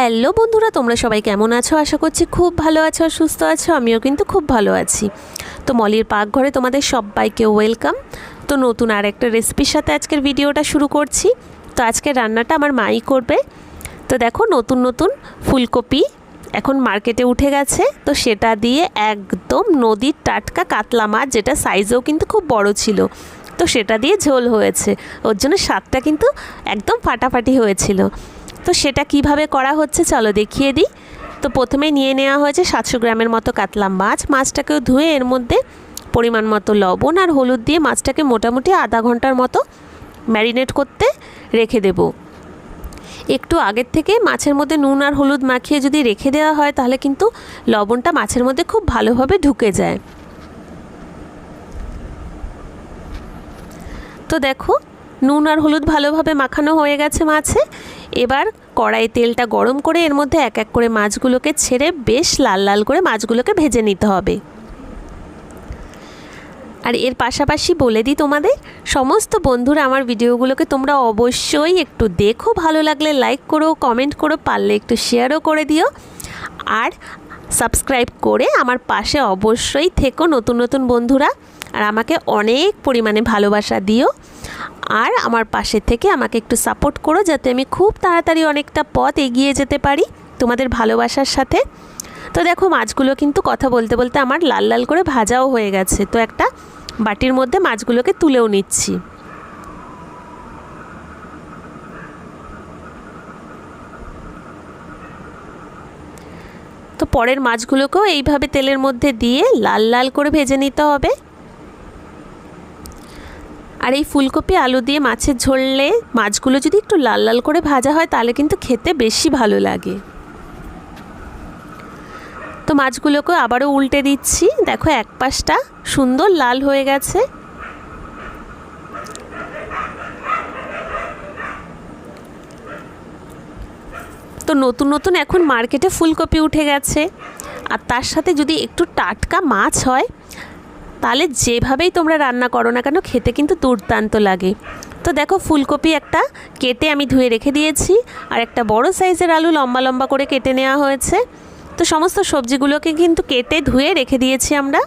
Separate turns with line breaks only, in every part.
Hello বন্ধুরা, তোমরা সবাই কেমন আছো? আশা করছি খুব ভালো আছো আর সুস্থ আছো, আমিও কিন্তু খুব ভালো আছি। তো মলির পাকঘরে তোমাদের সবাইকে ওয়েলকাম। তো নতুন আর একটা রেসিপির সাথে আজকের ভিডিওটা শুরু করছি। তো আজকের রান্নাটা আমার মাই করবে। তো দেখো, নতুন নতুন ফুলকপি এখন মার্কেটে উঠে গেছে। তো সেটা দিয়ে একদম নদীর টাটকা কাতলা মাছ, যেটা সাইজেও কিন্তু খুব বড় ছিল, তো সেটা দিয়ে ঝোল হয়েছে। ওর জন্য স্বাদটা কিন্তু একদম ফাটাফাটি হয়েছিল। তো সেটা কীভাবে করা হচ্ছে চলো দেখিয়ে দিই। তো প্রথমে নিয়ে নেওয়া হয়েছে সাতশো গ্রামের মতো কাতলা মাছ। মাছটাকেও ধুয়ে এর মধ্যে পরিমাণ মতো লবণ আর হলুদ দিয়ে মাছটাকে মোটামুটি আধা ঘণ্টার মতো ম্যারিনেট করতে রেখে দেবো। একটু আগের থেকে মাছের মধ্যে নুন আর হলুদ মাখিয়ে যদি রেখে দেওয়া হয় তাহলে কিন্তু লবণটা মাছের মধ্যে খুব ভালোভাবে ঢুকে যায়। তো দেখো নুন আর হলুদ ভালোভাবে মাখানো হয়ে গেছে মাছে। এবার কড়াই তেলটা গরম করে এর মধ্যে এক এক করে মাছগুলোকে ছেড়ে বেশ লাল লাল করে মাছগুলোকে ভেজে নিতে হবে। আর এর পাশাপাশি বলে দিই তোমাদের, সমস্ত বন্ধুরা আমার ভিডিওগুলোকে তোমরা অবশ্যই একটু দেখো, ভালো লাগলে লাইক করো কমেন্ট করো, পারলে একটু শেয়ারও করে দিও। আর সাবস্ক্রাইব করে আমার পাশে অবশ্যই থেকো নতুন নতুন বন্ধুরা, আর আমাকে অনেক পরিমাণে ভালোবাসা দিও। আর আমার পাশে থেকে আমাকে একটু সাপোর্ট করো যাতে আমি খুব তাড়াতাড়ি অনেকটা পথ এগিয়ে যেতে পারি তোমাদের ভালোবাসার সাথে। তো দেখো, মাছগুলো কিন্তু কথা বলতে বলতে আমার লাল লাল করে ভাজাও হয়ে গেছে। তো একটা বাটির মধ্যে মাছগুলোকে তুলেও নিচ্ছি। তো পরের মাছগুলোকেও এইভাবে তেলের মধ্যে দিয়ে লাল লাল করে ভেজে নিতে হবে। আর এই ফুলকপি, আলু দিয়ে মাছের ঝোললে মাছগুলো যদি একটু লাল লাল করে ভাজা হয়, তাহলে কিন্তু খেতে বেশি ভালো লাগে। তো মাছগুলোকে আবারও উল্টে দিচ্ছি। দেখো এক পাশটা সুন্দর লাল হয়ে গেছে। তো নতুন নতুন এখন মার্কেটে ফুলকপি উঠে গেছে। আর তার সাথে যদি একটু টাটকা মাছ হয় তাহলে যেভাবেই তোমরা রান্না করো না কেন, খেতে কিন্তু দুর্দান্ত লাগে। তো দেখো, ফুলকপি একটা কেটে আমি ধুয়ে রেখে দিয়েছি, আর একটা বড় সাইজের আলু লম্বা লম্বা করে কেটে নেওয়া হয়েছে। তো সমস্ত সবজিগুলোকে কিন্তু কেটে ধুয়ে রেখে দিয়েছি আমরা।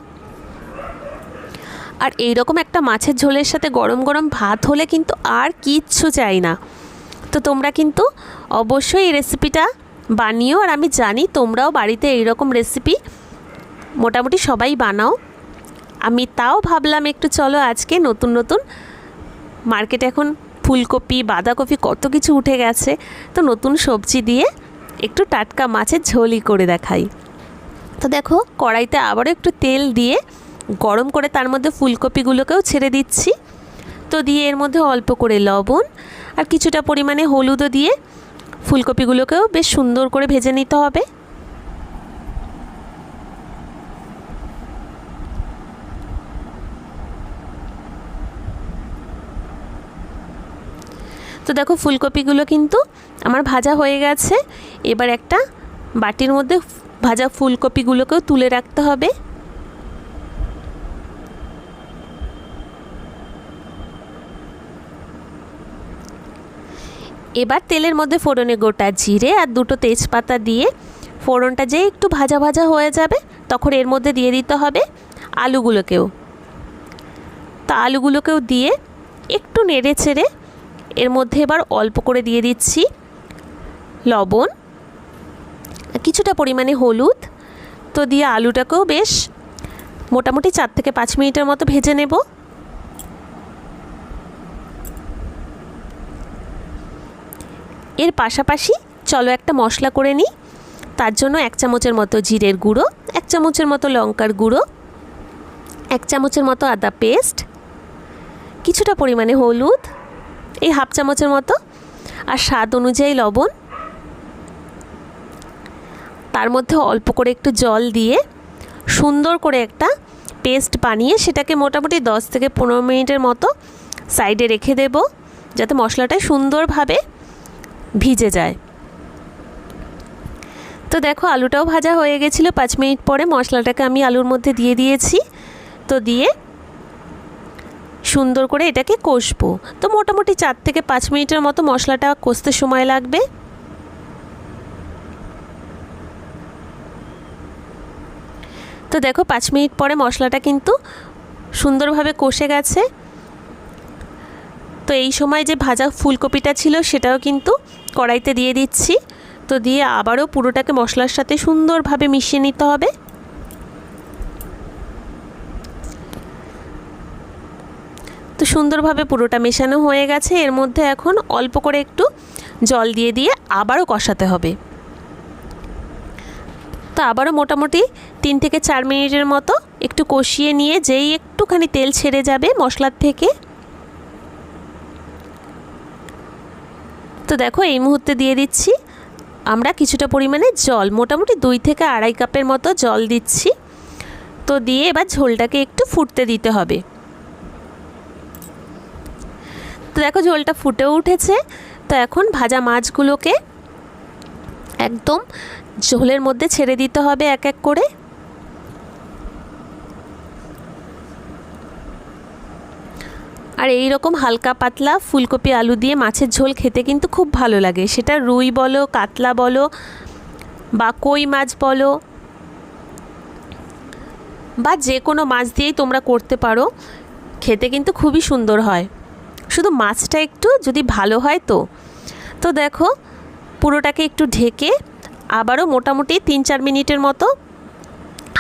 আর এই রকম একটা মাছের ঝোলের সাথে গরম গরম ভাত হলে কিন্তু আর কিচ্ছু চাই না। তো তোমরা কিন্তু অবশ্যই এই রেসিপিটা বানিও, আর আমি জানি তোমরাও বাড়িতে এইরকম রেসিপি মোটামুটি সবাই বানাও। আমি তাও ভাবলাম একটু চলো আজকে নতুন নতুন মার্কেটে এখন ফুলকপি, বাঁধাকপি কত কিছু উঠে গেছে। তো নতুন সবজি দিয়ে একটু টাটকা মাছের ঝোলই করে দেখাই। তো দেখো কড়াইতে আবারও একটু তেল দিয়ে গরম করে তার মধ্যে ফুলকপিগুলোকেও ছেড়ে দিচ্ছি। তো দিয়ে এর মধ্যে অল্প করে লবণ আর কিছুটা পরিমাণে হলুদও দিয়ে ফুলকপিগুলোকেও বেশ সুন্দর করে ভেজে নিতে হবে। তো দেখো ফুলকপিগুলো কিন্তু আমার ভাজা হয়ে গেছে। এবার একটা বাটির মধ্যে ভাজা ফুলকপিগুলোকেও তুলে রাখতে হবে। এবার তেলের মধ্যে ফোড়নে গোটা জিরে আর দুটো তেজপাতা দিয়ে ফোড়নটা যে একটু ভাজা ভাজা হয়ে যাবে, তখন এর মধ্যে দিয়ে দিতে হবে আলুগুলোকেও। তা আলুগুলোকেও দিয়ে একটু নেড়ে ছেড়ে এর মধ্যে এবার অল্প করে দিয়ে দিচ্ছি লবণ, কিছুটা পরিমাণে হলুদ। তো দিয়ে আলুটাকেও বেশ মোটামুটি চার থেকে পাঁচ মিনিটের মতো ভেজে নেব। এর পাশাপাশি চলো একটা মশলা করে নিই। তার জন্য এক চামচের মতো জিরের গুঁড়ো, এক চামচের মতো লঙ্কার গুঁড়ো, এক চামচের মতো আদা পেস্ট, কিছুটা পরিমাণে হলুদ এই হাফ চামচের মতো আর স্বাদ অনুযায়ী লবণ। তার মধ্যে অল্প করে একটু জল দিয়ে সুন্দর করে একটা পেস্ট বানিয়ে সেটাকে মোটামুটি দশ থেকে পনেরো মিনিটের মতো সাইডে রেখে দেব যাতে মশলাটা সুন্দরভাবে ভিজে যায়। তো দেখো আলুটাও ভাজা হয়ে গেছিল, পাঁচ মিনিট পরে মশলাটাকে আমি আলুর মধ্যে দিয়ে দিয়েছি। তো দিয়ে সুন্দর করে এটাকে কষবো। তো মোটামুটি চার থেকে পাঁচ মিনিটের মতো মশলাটা কষতে সময় লাগবে। তো দেখো পাঁচ মিনিট পরে মশলাটা কিন্তু সুন্দরভাবে কষে গেছে। তো এই সময় যে ভাজা ফুলকপিটা ছিল সেটাও কিন্তু কড়াইতে দিয়ে দিচ্ছি। তো দিয়ে আবারও পুরোটাকে মশলার সাথে সুন্দরভাবে মিশিয়ে নিতে হবে। তো সুন্দরভাবে পুরোটা মেশানো হয়ে গেছে। এর মধ্যে এখন অল্প করে একটু জল দিয়ে দিয়ে আবারও কষাতে হবে। তো আবারও মোটামুটি তিন থেকে চার মিনিটের মতো একটু কষিয়ে নিয়ে যেই একটুখানি তেল ছেড়ে যাবে মশলার থেকে। তো দেখো এই মুহূর্তে দিয়ে দিচ্ছি। আমরা কিছুটা পরিমাণে জল, মোটামুটি দুই থেকে আড়াই কাপের মতো জল দিচ্ছি। তো দিয়ে এবার ঝোলটাকে একটু ফুটতে দিতে হবে। তো দেখো ঝোলটা ফুটে উঠেছে। তো এখন ভাজা মাছগুলোকে একদম ঝোলের মধ্যে ছেড়ে দিতে হবে এক এক করে। আর এই রকম হালকা পাতলা ফুলকপি আলু দিয়ে মাছের ঝোল খেতে কিন্তু খুব ভালো লাগে। সেটা রুই বলো, কাতলা বলো, বা কই মাছ বলো, বা যে কোনো মাছ দিয়েই তোমরা করতে পারো। খেতে কিন্তু খুবই সুন্দর হয়। শুধু মাছটা একটু যদি ভালো হয় তো। তো দেখো, পুরোটাকে একটু ঢেকে আবারও মোটামুটি তিন চার মিনিটের মতো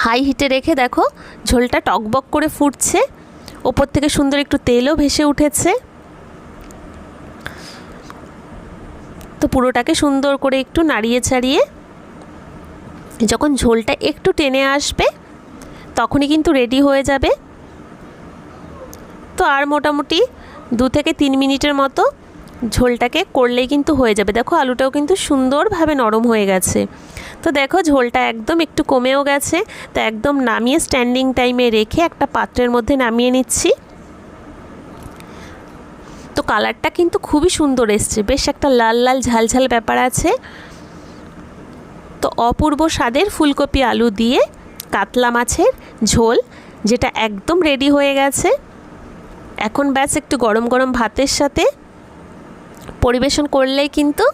হাই হিটে রেখে দেখো, ঝোলটা টকবক করে ফুটছে। ওপর থেকে সুন্দর একটু তেলও ভেসে উঠেছে। তো পুরোটাকে সুন্দর করে একটু নাড়িয়ে ছাড়িয়ে যখন ঝোলটা একটু টেনে আসবে, তখনই কিন্তু রেডি হয়ে যাবে। তো আর মোটামুটি দু থেকে তিন মিনিটের মতো ঝোলটাকে করলেই কিন্তু হয়ে যাবে। দেখো আলুটাও কিন্তু সুন্দরভাবে নরম হয়ে গেছে। তো দেখো ঝোলটা একদম একটু কমেও গেছে। তো একদম নামিয়ে স্ট্যান্ডিং টাইমে রেখে একটা পাত্রের মধ্যে নামিয়ে নিচ্ছি। তো কালারটা কিন্তু খুবই সুন্দর এসছে। বেশ একটা লাল লাল ঝালঝাল ব্যাপার আছে। তো অপূর্ব স্বাদের ফুলকপি আলু দিয়ে কাতলা মাছের ঝোল, যেটা একদম রেডি হয়ে গেছে। এখন ব্যাস একটু গরম গরম ভাতের সাথে পরিবেশন করলেই কিন্তু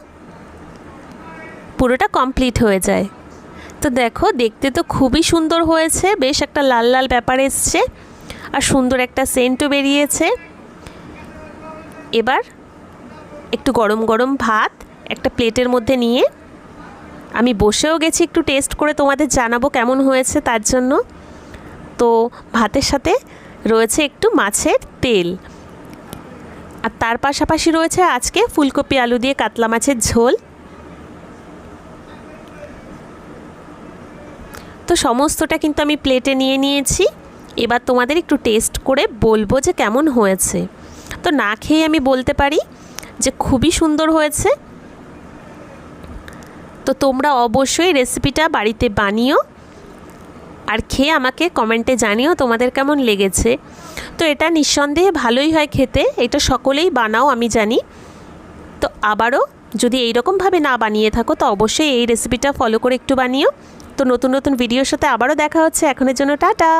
পুরোটা কমপ্লিট হয়ে যায়। তো দেখো, দেখতে তো খুবই সুন্দর হয়েছে, বেশ একটা লাল লাল ব্যাপার এসছে আর সুন্দর একটা সেন্টও বেরিয়েছে। এবার একটু গরম গরম ভাত একটা প্লেটের মধ্যে নিয়ে আমি বসেও গেছি একটু টেস্ট করে তোমাদের জানাব কেমন হয়েছে তার জন্য। তো ভাতের সাথে রয়েছে একটু মাছের তেল। আর তার পাশাপাশি রয়েছে আজকে ফুলকপি আলু দিয়ে কাতলা মাছের ঝোল। তো সমস্তটা কিন্তু আমি প্লেটে নিয়ে নিয়েছি। এবার তোমাদের একটু টেস্ট করে বলব যে কেমন হয়েছে। তো না খেয়ে আমি বলতে পারি যে খুবই সুন্দর হয়েছে। তো তোমরা অবশ্যই রেসিপিটা বাড়িতে বানিও। আর খেয়ে আমাকে কমেন্টে জানিও তোমাদের কেমন লেগেছে। তো এটা নিঃসন্দেহে ভালোই হয় খেতে, এটা সকলেই বানাও আমি জানি। তো আবারও যদি এইরকমভাবে না বানিয়ে থাকো, তো অবশ্যই এই রেসিপিটা ফলো করে একটু বানিও। তো নতুন নতুন ভিডিওর সাথে আবারও দেখা হচ্ছে, এখনের জন্য টাটা।